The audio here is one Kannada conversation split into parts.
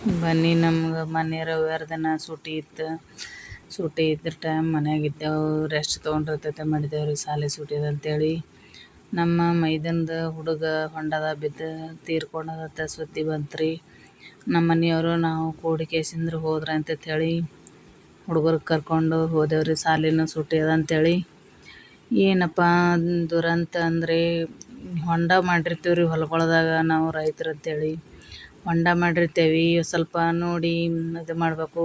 ಬನ್ನಿ ನಮ್ಗೆ ಮೊನ್ನೆ ರವಿವಾರ ದಿನ ಸೂಟಿ ಇತ್ತು. ಸೂಟಿ ಇದ್ದ ಟೈಮ್ ಮನ್ಯಾಗಿದ್ದೆವು ರೆಸ್ಟ್ ತೊಗೊಂಡಿರ್ತೈತೆ ಮಾಡಿದೆವು ರೀ ಶಾಲೆ ಸೂಟಿ ಅದ ಅಂತೇಳಿ. ನಮ್ಮ ಮೈದನದ ಹುಡುಗ ಹೊಂಡದ ಬಿದ್ದು ತೀರ್ಕೊಂಡದತ್ತ ಸುದ್ದಿ ಬಂತು ರೀ ನಮ್ಮ ಮನೆಯವರು ನಾವು ಕೂಡಿ ಕೇಸಿಂದ್ರ ಹೋದ್ರೆ ಅಂತೇಳಿ ಹುಡುಗರು ಕರ್ಕೊಂಡು ಹೋದೆವು ರೀ ಸೂಟಿ ಅದ ಅಂತೇಳಿ. ಏನಪ್ಪ ದುರಂತ ಅಂದರೆ ಹೊಂಡ ಮಾಡಿರ್ತೀವಿ ರೀ ಹೊಲಗೊಳದಾಗ ನಾವು ರೈತರು ಅಂತೇಳಿ. ಹೊಂಡ ಮಾಡಿರ್ತೇವೆ. ಸ್ವಲ್ಪ ನೋಡಿ ಇದು ಮಾಡಬೇಕು.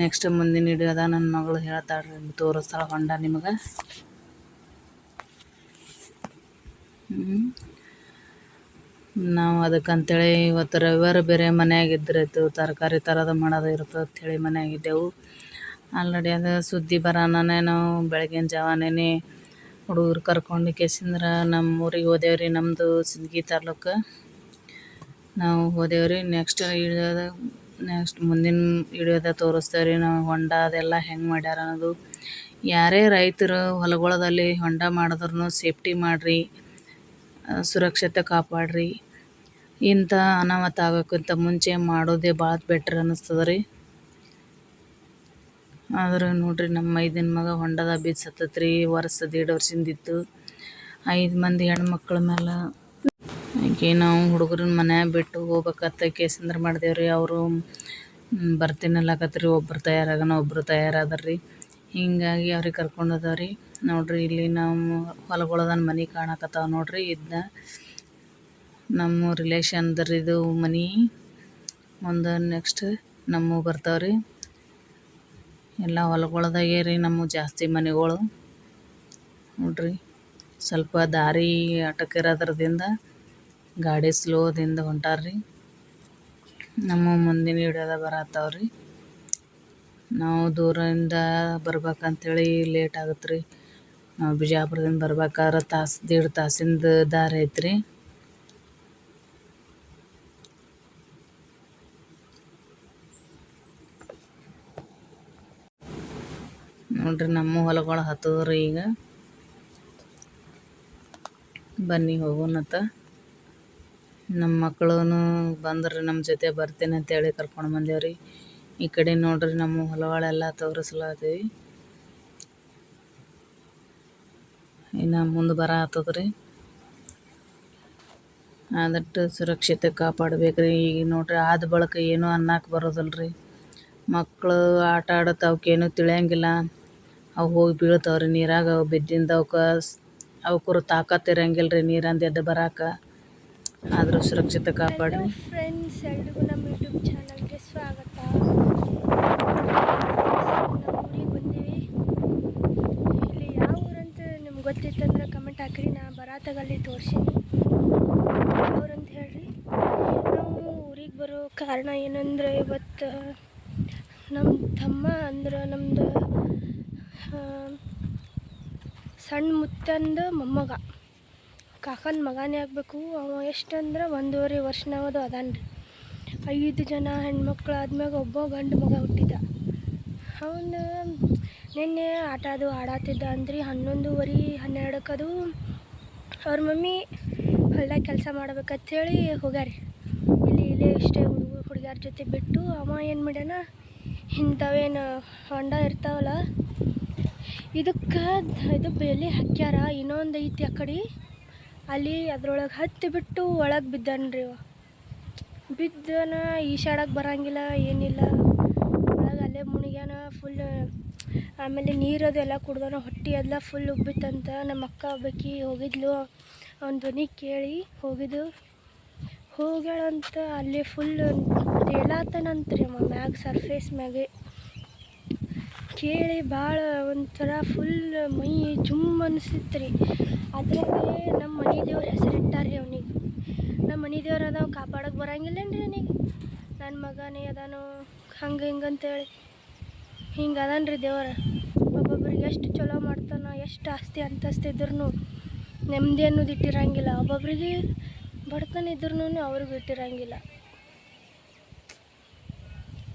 ನೆಕ್ಸ್ಟ್ ಮುಂದಿನ ಹಿಡಿಯೋದ ನನ್ನ ಮಗಳು ಹೇಳ್ತಾಳೆ ರೀ ತೋರಿಸ್ತಾಳೆ ಹೊಂಡ ನಿಮಗೆ. ನಾವು ಅದಕ್ಕಂತೇಳಿ ಇವತ್ತು ರವಿವಾರ ಬೇರೆ ಮನ್ಯಾಗ ಇತ್ತು ತರಕಾರಿ ತರೋದು ಮಾಡೋದು ಇರ್ತದೆ ಅಂಥೇಳಿ ಮನೆಯಾಗಿದ್ದೆವು ಆಲ್ರೆಡಿ ಅದು ಸುದ್ದಿ ಬರೋಣನೇ ನಾವು ಬೆಳಗಿನ ಜಾವನೇ ಹುಡುಗರು ಕರ್ಕೊಂಡು ಕೇಸಿಂದ್ರ ನಮ್ಮ ಊರಿಗೆ ಹೋದೇವ್ರಿ ನಮ್ಮದು ಸಿದ್ಗಿ ತಾಲೂಕು. ನಾವು ಹೋದೆವು ರೀ ನೆಕ್ಸ್ಟ್ ಇಳಿಯೋದು ನೆಕ್ಸ್ಟ್ ಮುಂದಿನ ಇಳಿಯೋದ ತೋರಿಸ್ತೇವೆ ರೀ ನಾವು ಹೊಂಡ ಅದೆಲ್ಲ ಹೆಂಗೆ ಮಾಡ್ಯಾರ ಅನ್ನೋದು. ಯಾರೇ ರೈತರು ಹೊಲಗೊಳದಲ್ಲಿ ಹೊಂಡ ಮಾಡಿದ್ರು ಸೇಫ್ಟಿ ಮಾಡಿರಿ ಸುರಕ್ಷತೆ ಕಾಪಾಡಿರಿ. ಇಂಥ ಅನಾಹುತ ಆಗೋಕ್ಕಿಂತ ಮುಂಚೆ ಮಾಡೋದೇ ಭಾಳ ಬೆಟ್ರ್ ಅನ್ನಿಸ್ತದೆ ರೀ ಆದ್ರೆ ನೋಡ್ರಿ ನಮ್ಮ ಐದಿನ ಮಗ ಹೊಂಡದ ಬಿದ್ದು ಸತ್ತತ್ರಿ ವರ್ಷ ದೇಡ್ ವರ್ಷದಿಂದಿತ್ತು ಐದು ಮಂದಿ ಹೆಣ್ಮಕ್ಳ ಮೇಲೆ ಆಕೆ ನಾವು ಹುಡುಗರನ್ನ ಮನ್ಯಾಗ ಬಿಟ್ಟು ಹೋಗ್ಬೇಕತ್ತ ಕೇಸಂದ್ರ ಮಾಡಿದೇವ್ರಿ. ಅವರು ಬರ್ತೀನಲ್ಲಕತ್ರಿ, ಒಬ್ರು ತಯಾರಾಗನ ಒಬ್ಬರು ತಯಾರಾದರ್ರಿ. ಹಿಂಗಾಗಿ ಅವ್ರಿಗೆ ಕರ್ಕೊಂಡು ಅದಾವ ರೀ ನೋಡ್ರಿ, ಇಲ್ಲಿ ನಮ್ಮ ಹೊಲಗೊಳದನ್ ಮನೆ ಕಾಣಕತ್ತಾವ ನೋಡ್ರಿ. ಇದನ್ನ ನಮ್ಮ ರಿಲೇಷನ್ದರಿದು ಮನೆ. ಮುಂದೆ ನೆಕ್ಸ್ಟ್ ನಮ್ಮ ಬರ್ತಾವ್ರಿ. ಎಲ್ಲ ಹೊಲಗೊಳದಾಗೆ ರೀ ನಮ್ಮ ಜಾಸ್ತಿ ಮನೆಗಳು. ನೋಡ್ರಿ, ಸ್ವಲ್ಪ ದಾರಿ ಅಟಕಿರೋದ್ರದಿಂದ ಗಾಡಿ ಸ್ಲೋದಿಂದ ಹೊಂಟಾರ್ರಿ. ನಮ್ಮ ಮುಂದಿನ ಹಿಡಿಯೋದ ರೀ ನಾವು ದೂರದಿಂದ ಬರ್ಬೇಕಂತೇಳಿ ಲೇಟ್ ಆಗತ್ತೆ ರೀ ನಾವು ಬಿಜಾಪುರದಿಂದ ಬರ್ಬೇಕಾದ್ರೆ ತಾಸು, ದೇಡ್ ತಾಸಿಂದ ದಾರಿ ಐತ್ರಿ. ನೋಡ್ರಿ ನಮ್ಮ ಹೊಲಗಳು ಹತ್ತದ್ರಿ ಈಗ. ಬನ್ನಿ ಹೋಗೋಣತ್ತ ನಮ್ಮ ಮಕ್ಕಳೂ ಬಂದ್ರೆ, ನಮ್ಮ ಜೊತೆ ಬರ್ತೀನಿ ಅಂತೇಳಿ ಕರ್ಕೊಂಡು ಬಂದೇವ್ರಿ. ಈ ಕಡೆ ನೋಡ್ರಿ ನಮ್ಮ ಹೊಲಗಳೆಲ್ಲ ತೋರಿಸ್ಲಾತೀವಿ ಇನ್ನು ಮುಂದೆ ಬರ ಆತದ್ರಿ. ಆದಷ್ಟು ಸುರಕ್ಷತೆ ಕಾಪಾಡ್ಬೇಕ್ರಿ. ಈಗ ನೋಡ್ರಿ ಆದ ಬಳಿಕ ಏನೂ ಅನ್ನಕ್ಕೆ ರೀ ಮಕ್ಕಳು ಆಟ ಆಡತ್ತೆ ಅವಕ್ಕೇನು ತಿಳಿಯಂಗಿಲ್ಲ. ಅವು ಹೋಗಿ ಬೀಳ್ತಾವ್ರಿ ನೀರಾಗ, ಅವು ಬಿದ್ದಿಂದ ಅವಕ್ಕೆ ತಾಕತ್ತು ಇರಂಗಿಲ್ಲ ರೀ ನೀರಂದು ಎದ್ದು ಬರಾಕ. ಆದರೂ ಸುರಕ್ಷಿತ ಕಾಪಾಡಿ ಫ್ರೆಂಡ್ಸ್ ಎಲ್ರಿಗೂ ನಮ್ಮ ಯೂಟ್ಯೂಬ್ ಚಾನಲ್ಗೆ ಸ್ವಾಗತ. ಊರಿಗೆ ಬಂದೀವಿ. ಇಲ್ಲಿ ಯಾವ ಊರಂತ ನಿಮ್ಗೆ ಗೊತ್ತಿತ್ತಂದ್ರೆ ಕಮೆಂಟ್ ಹಾಕ್ರಿ, ನಾ ಬರಾತಾಗಲ್ಲಿ ತೋರ್ಸೀನಿ. ಊರಂತ ಹೇಳ್ರಿ? ನಾವು ಊರಿಗೆ ಬರೋ ಕಾರಣ ಏನಂದ್ರೆ ಇವತ್ತು, ನಮ್ಮ ತಮ್ಮ ಅಂದ್ರೆ ನಮ್ಮದು ಸಣ್ಣ ಮುತ್ತಂದು ಮೊಮ್ಮಗ. ಕಾಕನ ಮಗನೇ ಆಗಬೇಕು. ಅವ ಎಷ್ಟಂದ್ರೆ ಒಂದೂವರೆ ವರ್ಷನವದು ಅದಾನ ರೀ ಐದು ಜನ ಹೆಣ್ಮಕ್ಳು ಆದ್ಮ್ಯಾಗ ಒಬ್ಬ ಗಂಡು ಮಗ ಹುಟ್ಟಿದ. ಅವನು ನಿನ್ನೆ ಆಟ ಅದು ಆಡಾತಿದ್ದ ಅಂದ್ರಿ. ಹನ್ನೊಂದುವರೆ ಹನ್ನೆರಡಕ್ಕದು ಅವ್ರ ಮಮ್ಮಿ ಹೊಲ್ದಾಗ ಕೆಲಸ ಮಾಡ್ಬೇಕಂತೇಳಿ ಹೋಗ್ಯಾರಿ. ಇಲ್ಲಿ ಇಲ್ಲೇ ಇಷ್ಟೇ ಹುಡುಗ ಹುಡುಗಿಯರ ಜೊತೆ ಬಿಟ್ಟು ಅವ ಏನು ಮಾಡ್ಯಾನ? ಇಂಥವೇನು ಹೊಂಡ ಇರ್ತಾವಲ್ಲ? ಇದಕ್ಕೆ ಇದು ಬೆಲೆ ಹಾಕ್ಯಾರ? ಇನ್ನೊಂದು ಐತಿ ಆ ಕಡೆ. ಅಲ್ಲಿ ಅದ್ರೊಳಗೆ ಹತ್ತಿ ಬಿಟ್ಟು ಒಳಗೆ ಬಿದ್ದಾನ್ರಿ ಅವ ಬಿದ್ದನ ಈಶಾಡಕ್ಕೆ ಬರಂಗಿಲ್ಲ, ಏನಿಲ್ಲ. ಒಳಗೆ ಅಲ್ಲೇ ಮುಳುಗ್ಯಾನ ಫುಲ್ ಆಮೇಲೆ ನೀರುದೆಲ್ಲ ಕುಡ್ದನ, ಹೊಟ್ಟೆ ಎಲ್ಲ ಫುಲ್ ಉಬ್ಬಿತ್ತಂತ ನಮ್ಮ ಅಕ್ಕ ಒಬ್ಬಾಕಿ ಹೋಗಿದ್ಲು. ಅವ್ನ ಧ್ವನಿ ಕೇಳಿ ಹೋಗಿದ್ದು. ಹೋಗ್ಯಾಳಂತ ಅಲ್ಲಿ ಫುಲ್ ತೇಳಾತನಂತ್ರಿ ಅವ ಮ್ಯಾಗ ಸರ್ಫೇಸ್ ಮ್ಯಾಗೆ. ಕೇಳಿ ಭಾಳ ಒಂಥರ ಫುಲ್ ಮೈ ಜುಮ್ ಅನಿಸಿತ್ತು ರೀ. ಅದ್ರಾಗೆ ನಮ್ಮ ಮನೆ ದೇವ್ರ ಹೆಸರಿಟ್ಟಾರ್ರಿ ಅವನಿಗೆ. ನಮ್ಮ ಮನೆ ದೇವ್ರು ಅದಾವ ಕಾಪಾಡಕ್ಕೆ ಬರಂಗಿಲ್ಲೇನ್ರಿ ಅವನಿಗೆ. ನನ್ನ ಮಗನೇ ಅದಾನೋ, ಹಂಗೆ ಹಿಂಗೆ ಅಂತೇಳಿ. ಹಿಂಗೆ ಅದಾನ್ರಿ ದೇವ್ರ. ಒಬ್ಬೊಬ್ರಿಗೆ ಎಷ್ಟು ಚಲೋ ಮಾಡ್ತಾನ, ಎಷ್ಟು ಆಸ್ತಿ ಅಂತಸ್ತಿದ್ರು ನೆಮ್ಮದಿ ಅನ್ನೋದು ಇಟ್ಟಿರಂಗಿಲ್ಲ. ಒಬ್ಬೊಬ್ರಿಗೆ ಬಡತನ ಇದ್ರೂ ಅವ್ರಿಗೂ ಇಟ್ಟಿರಂಗಿಲ್ಲ.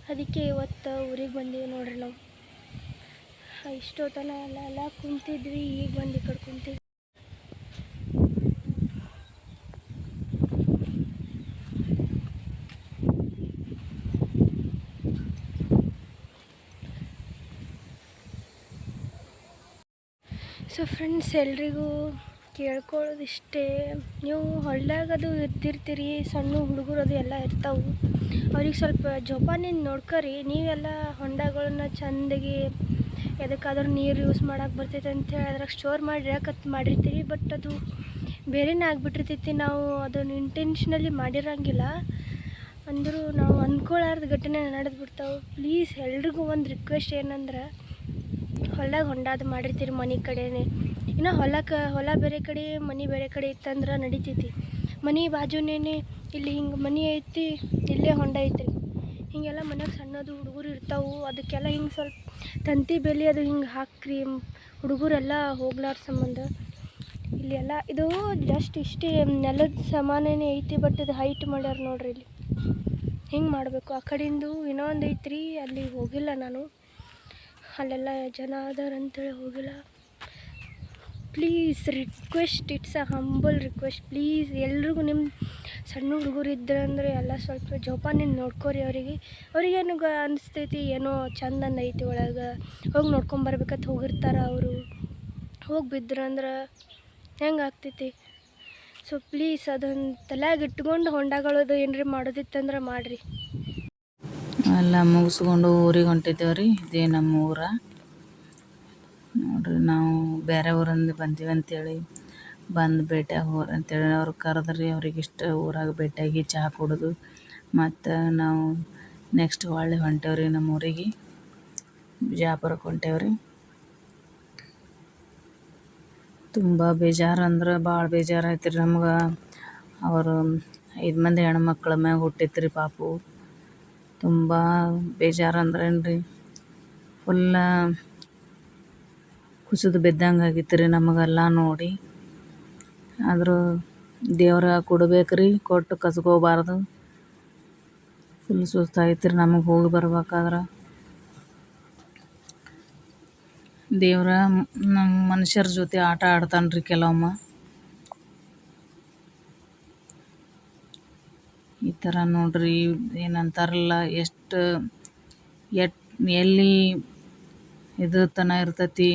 ಅದಕ್ಕೆ ಇವತ್ತು ಊರಿಗೆ ಬಂದೀವಿ ನೋಡ್ರಿ ನಾವು. ಇಷ್ಟೊತ್ತನ ಎಲ್ಲ ಎಲ್ಲ ಕುಂತಿದ್ವಿ, ಈಗ ಬಂದು ಈ ಕಡೆ ಕುಂತಿದ್ವಿ. ಸೊ ಫ್ರೆಂಡ್ಸ್ ಎಲ್ರಿಗೂ ಕೇಳ್ಕೊಳ್ಳೋದಿಷ್ಟೇ ನೀವು ಹೊಲ್ದಾಗ ಅದು ಇದ್ದಿರ್ತೀರಿ, ಸಣ್ಣ ಹುಡುಗರು ಅದು ಎಲ್ಲ ಇರ್ತಾವೆ. ಅವ್ರಿಗೆ ಸ್ವಲ್ಪ ಜೋಪಾನಿಂದ ನೋಡ್ಕೊರಿ. ನೀವೆಲ್ಲ ಹೊಂಡಗಳನ್ನ ಚೆಂದಾಗಿ ಎದಕ್ಕಾದ್ರೂ ನೀರು ಯೂಸ್ ಮಾಡೋಕೆ ಬರ್ತೈತೆ ಅಂತೇಳಿ ಅದ್ರಾಗ ಸ್ಟೋರ್ ಮಾಡಿ ಇಡಕತ್ ಮಾಡಿರ್ತೀವಿ. ಬಟ್ ಅದು ಬೇರೆನೇ ಆಗಿಬಿಟ್ಟಿರ್ತೈತಿ. ನಾವು ಅದನ್ನು ಇಂಟೆನ್ಷನಲಿ ಮಾಡಿರೋಂಗಿಲ್ಲ. ಅಂದರೂ ನಾವು ಅಂದ್ಕೊಳ್ಳಾರ್ದ ಘಟನೆ ನಡೆದು ಬಿಡ್ತಾವೆ. ಪ್ಲೀಸ್ ಎಲ್ರಿಗೂ ಒಂದು ರಿಕ್ವೆಸ್ಟ್ ಏನಂದ್ರೆ, ಹೊಲ್ದಾಗ ಹೊಂಡಾದ ಮಾಡಿರ್ತೀರಿ ಮನೆ ಕಡೆನೇ. ಇನ್ನು ಹೊಲಕ್ಕೆ ಹೊಲ ಬೇರೆ ಕಡೆ, ಮನೆ ಬೇರೆ ಕಡೆ ಇತ್ತಂದ್ರೆ ನಡಿತೈತಿ. ಮನೆ ಬಾಜುನೇ ಇಲ್ಲಿ ಹಿಂಗೆ ಮನೆ ಐತಿ, ಇಲ್ಲೇ ಹೊಂಡ ಐತ್ರಿ. ಹೀಗೆಲ್ಲ ಮನ್ಯಾಗ ಸಣ್ಣದು ಹುಡುಗರು ಇರ್ತಾವೆ, ಅದಕ್ಕೆಲ್ಲ ಹಿಂಗೆ ಸ್ವಲ್ಪ ತಂತಿ ಬೇಲಿ ಅದು ಹಿಂಗೆ ಹಾಕ್ರಿ, ಹುಡುಗರೆಲ್ಲ ಹೋಗ್ಲಾರ ಸಂಬಂಧ. ಇಲ್ಲಿ ಎಲ್ಲ ಇದು ಜಸ್ಟ್ ಇಷ್ಟೇ, ನೆಲದ ಸಮಾನನೇ ಐತಿ ಬಟ್ ಇದು ಹೈಟ್ ಮಾಡ್ಯಾರ ನೋಡ್ರಿ ಇಲ್ಲಿ. ಹಿಂಗೆ ಮಾಡಬೇಕು. ಆ ಕಡೆಯಿಂದ ಇನ್ನೊಂದು ಐತ್ರಿ, ಅಲ್ಲಿ ಹೋಗಿಲ್ಲ ನಾನು. ಅಲ್ಲೆಲ್ಲ ಜನ ಅದಾರಂತೇಳಿ ಹೋಗಿಲ್ಲ. Please request it's a humble request please ಎಲ್ರಿಗೂ ನಿಮ್ಮ ಸಣ್ಣ ಹುಡುಗರು ಇದ್ರೆ ಅಂದರೆ ಎಲ್ಲ ಸ್ವಲ್ಪ ಜೋಪಾನಿಂದ ನೋಡ್ಕೊರಿ ಅವರಿಗೆ. ಅವ್ರಿಗೇನು ಗ ಅನಿಸ್ತೈತಿ, ಏನೋ ಚಂದ ಐತಿ ಒಳಗೆ. ಹೋಗಿ ನೋಡ್ಕೊಂಬರ್ಬೇಕಂತ ಹೋಗಿರ್ತಾರ ಅವರು. ಹೋಗಿ ಬಿದ್ರಂದ್ರೆ ಹೆಂಗೆ ಆಗ್ತೈತಿ? ಸೊ ಪ್ಲೀಸ್ ಅದೊಂದು ತಲೆಯಾಗ ಇಟ್ಕೊಂಡು ಹೊಂಡಗಳದು ಏನ್ರಿ ಮಾಡೋದಿತ್ತಂದ್ರೆ ಮಾಡಿರಿ. ಎಲ್ಲ ಮುಗಿಸ್ಕೊಂಡು ಊರಿಗೆ ಹೊಂಟಿದ್ದೇವೆ ರೀ ಇದೇ ನಮ್ಮ ಊರ. ನೋಡ್ರಿ ನಾವು ಬೇರೆ ಊರಿಂದ ಬಂದೀವಿ ಅಂತೇಳಿ. ಬಂದು ಭೇಟಿಯಾಗಿ ಹೋರಿ ಅಂತೇಳಿ ಅವ್ರು ಕರೆದ್ರಿ ಅವ್ರಿಗೆ ಇಷ್ಟ ಊರಾಗ ಭೇಟಿಯಾಗಿ ಚಹಾ ಕುಡಿದು. ಮತ್ತು ನಾವು ನೆಕ್ಸ್ಟ್ ಹೊಳ್ಳಿ ಹೊಂಟೇವ್ರಿ ನಮ್ಮ ಊರಿಗೆ. ಬಿಜಾಪುರಕ್ಕೆ ಹೊಂಟೇವ್ರಿ. ತುಂಬ ಬೇಜಾರು ಅಂದ್ರೆ ಭಾಳ ಬೇಜಾರು ಆಯ್ತು ರೀ ನಮ್ಗೆ. ಅವರು ಐದು ಮಂದಿ ಹೆಣ್ಮಕ್ಳ ಮ್ಯಾಗ ಹುಟ್ಟಿತ್ತು ರೀ ಪಾಪು. ತುಂಬ ಬೇಜಾರು ಅಂದ್ರೇನು ರೀ ಫುಲ್ಲ ಕುಸಿದು ಬಿದ್ದಂಗೆ ಆಗಿತ್ತು ರೀ ನಮಗೆಲ್ಲ ನೋಡಿ. ಆದರೂ ದೇವ್ರ ಕೊಡ್ಬೇಕು ರೀ ಕೊಟ್ಟು ಕಸ್ಕೋಬಾರ್ದು. ಫುಲ್ ಸುಸ್ತಾಯ್ತು ರೀ ನಮಗೆ ಹೋಗಿ ಬರ್ಬೇಕಾದ್ರೆ. ದೇವ್ರ ನಮ್ಮ ಮನುಷ್ಯರ ಜೊತೆ ಆಟ ಆಡ್ತಾನೆ ರೀ ಕೆಲವೊಮ್ಮೆ. ಈ ಥರ ನೋಡ್ರಿ, ಏನಂತಾರಲ್ಲ, ಎಷ್ಟು ಎಟ್ ಎಲ್ಲಿ ಇದು ತನ ಇರ್ತೈತಿ.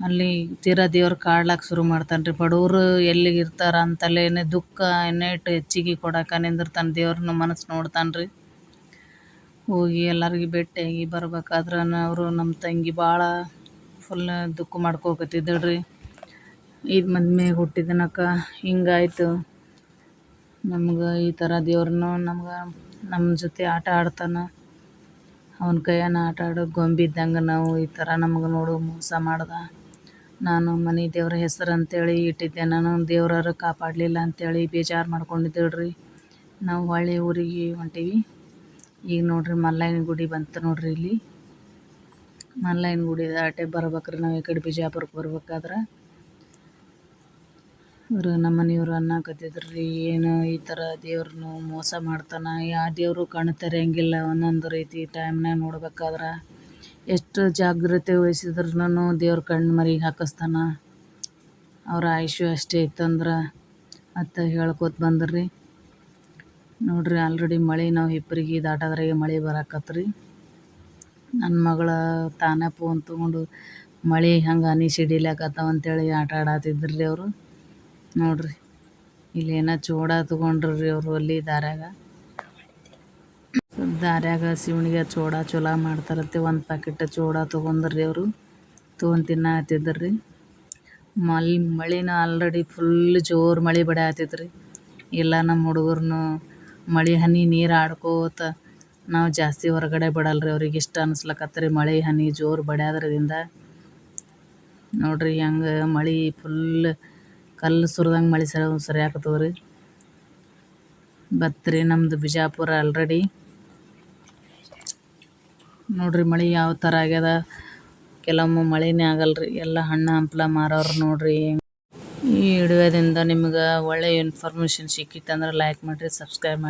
ಅಲ್ಲಿ ತೀರ ದೇವ್ರು ಕಾಡ್ಲಾಕ್ ಶುರು ಮಾಡ್ತಾನೆ ರೀ ಬಡವರು ಎಲ್ಲಿಗೆ ಇರ್ತಾರ ಅಂತಲೇನೆ ದುಃಖ ನೈಟ್ ಹೆಚ್ಚಿಗೆ ಕೊಡಾಕ ನಿಂದಿರ್ತಾನೆ ದೇವ್ರನ್ನ ಮನಸ್ಸು ನೋಡ್ತಾನೆ ರೀ ಹೋಗಿ ಎಲ್ಲರಿಗೆ ಭೇಟಿಯಾಗಿ ಬರ್ಬೇಕಾದ್ರೆ ಅವರು ನಮ್ಮ ತಂಗಿ ಭಾಳ ಫುಲ್ ದುಃಖ ಮಾಡ್ಕೋಕತ್ತಿದ್ದಳು ರೀ ಇದು ಮಂದಿ ಮ್ಯಾಗ ಹುಟ್ಟಿದನಕ ಹಿಂಗಾಯ್ತು. ನಮ್ಗೆ ಈ ಥರ ದೇವ್ರನ್ನೂ ನಮ್ಗೆ ನಮ್ಮ ಜೊತೆ ಆಟ ಆಡ್ತಾನೆ. ಅವನ ಕೈಯನ್ನು ಆಟ ಆಡೋ ಗೊಂಬಿದ್ದಂಗೆ ನಾವು ಈ ಥರ ನಮ್ಗೆ ನೋಡು ಮೋಸ ಮಾಡ್ದ. ನಾನು ಮನೆ ದೇವ್ರ ಹೆಸರು ಅಂತೇಳಿ ಇಟ್ಟಿದ್ದೆ. ನಾನು ದೇವ್ರಾರು ಕಾಪಾಡಲಿಲ್ಲ ಅಂತೇಳಿ ಬೇಜಾರು ಮಾಡ್ಕೊಂಡಿದ್ದೇವೆ ರೀ ನಾವು ಹೊಳ್ಳಿ ಊರಿಗೆ ಹೊಂಟೀವಿ. ಈಗ ನೋಡ್ರಿ ಮಲ್ಲಾಯಿನ ಗುಡಿ ಬಂತು ನೋಡ್ರಿ ಇಲ್ಲಿ. ಮಲ್ಲಾಯಿನ ಗುಡಿ ದಾಟೆ ಬರ್ಬೇಕ್ರಿ ನಾವು ಈ ಕಡೆ ಬಿಜಾಪುರಕ್ಕೆ ಬರ್ಬೇಕಾದ್ರೆ. ಇವರು ನಮ್ಮ ಮನೆಯವರು ಅನ್ನಕತ್ತಿದ್ರು ರೀ ಏನು ಈ ಥರ ದೇವ್ರನ್ನೂ ಮೋಸ ಮಾಡ್ತಾನೆ. ಯಾವ ದೇವರು ಕಣ್ಣು ತೆರೆಯಂಗಿಲ್ಲ ಒಂದೊಂದು ರೀತಿ ಟೈಮ್ನಾಗ ನೋಡ್ಬೇಕಾದ್ರೆ. ಎಷ್ಟು ಜಾಗ್ರತೆ ವಹಿಸಿದ್ರೂ ದೇವ್ರ ಕಣ್ಣು ಮರಿಗೆ ಹಾಕಿಸ್ತಾನ. ಅವ್ರ ಆಯುಷ್ಯ ಅಷ್ಟೇ ಇತ್ತಂದ್ರೆ ಅತ್ತ ಹೇಳ್ಕೊತ ಬಂದ್ರಿ. ನೋಡ್ರಿ ಆಲ್ರೆಡಿ ಮಳೆ ನಾವು ಹಿಪ್ಪರಿಗೆ ದಾಟೋದ್ರಾಗೆ ಮಳೆ ಬರಾಕತ್ರಿ. ನನ್ನ ಮಗಳ ತಾನೇ ಫೋನ್ ತೊಗೊಂಡು ಮಳೆ ಹಂಗೆ ಹನಿ ಸಿಡಿಲಾಕತ್ತಾವ ಅಂತೇಳಿ ಆಟ ಆಡತ್ತಿದ್ರು ರೀ ಅವರು. ನೋಡ್ರಿ ಇಲ್ಲೇನೋ ಚೂಡ ತೊಗೊಂಡ್ರಿ ಅವರು ಅಲ್ಲಿ ದಾರ್ಯಾಗ. ದಾರ್ಯಾಗ ಶಿವನಿಗೆ ಚೋಡ ಚೊಲೋ ಮಾಡ್ತಾರತ್ತೆ. ಒಂದು ಪ್ಯಾಕೆಟ್ ಚೋಡ ತೊಗೊಂಡ್ರಿ ಅವರು. ತೊಗೊಂಡು ರೀ ಮಲ್ ಮಳಿನ ಆಲ್ರೆಡಿ ಫುಲ್ ಜೋರು ಮಳೆ ಬಡಾತಿದ್ರಿ ಇಲ್ಲ ನಮ್ಮ ಹುಡುಗರ್ನು ಮಳೆ, ಹನಿ, ನೀರು ಆಡ್ಕೋತ ನಾವು ಜಾಸ್ತಿ ಹೊರಗಡೆ ಬಿಡಲ್ರಿ ಅವ್ರಿಗೆ. ಇಷ್ಟ ಅನ್ಸ್ಲಕತ್ರಿ ಮಳೆ, ಹನಿ ಜೋರು ಬಡ್ಯಾದ್ರದಿಂದ. ನೋಡ್ರಿ ಹೆಂಗೆ ಮಳೆ ಫುಲ್ ಕಲ್ಲು ಸುರಿದಂಗೆ ಮಳೆ ಸರಿ ಸರಿ ರೀ ಬತ್ರಿ ನಮ್ಮದು ಬಿಜಾಪುರ ಆಲ್ರೆಡಿ ನೋಡ್ರಿ ಮಳೆ ಯಾವ ಥರ ಆಗ್ಯದ. ಕೆಲವೊಮ್ಮೆ ಮಳೆನೇ ಆಗಲ್ರಿ. ಎಲ್ಲ ಹಣ್ಣು ಹಂಪ್ಲ ಮಾರೋರು ನೋಡ್ರಿ. ಈ ವಿಡಿಯೋದಿಂದ ನಿಮ್ಗೆ ಒಳ್ಳೆ ಇನ್ಫಾರ್ಮೇಷನ್ ಸಿಕ್ಕಿತ್ತಂದ್ರೆ ಲೈಕ್ ಮಾಡಿರಿ ಸಬ್ಸ್ಕ್ರೈಬ್ ಮಾಡಿ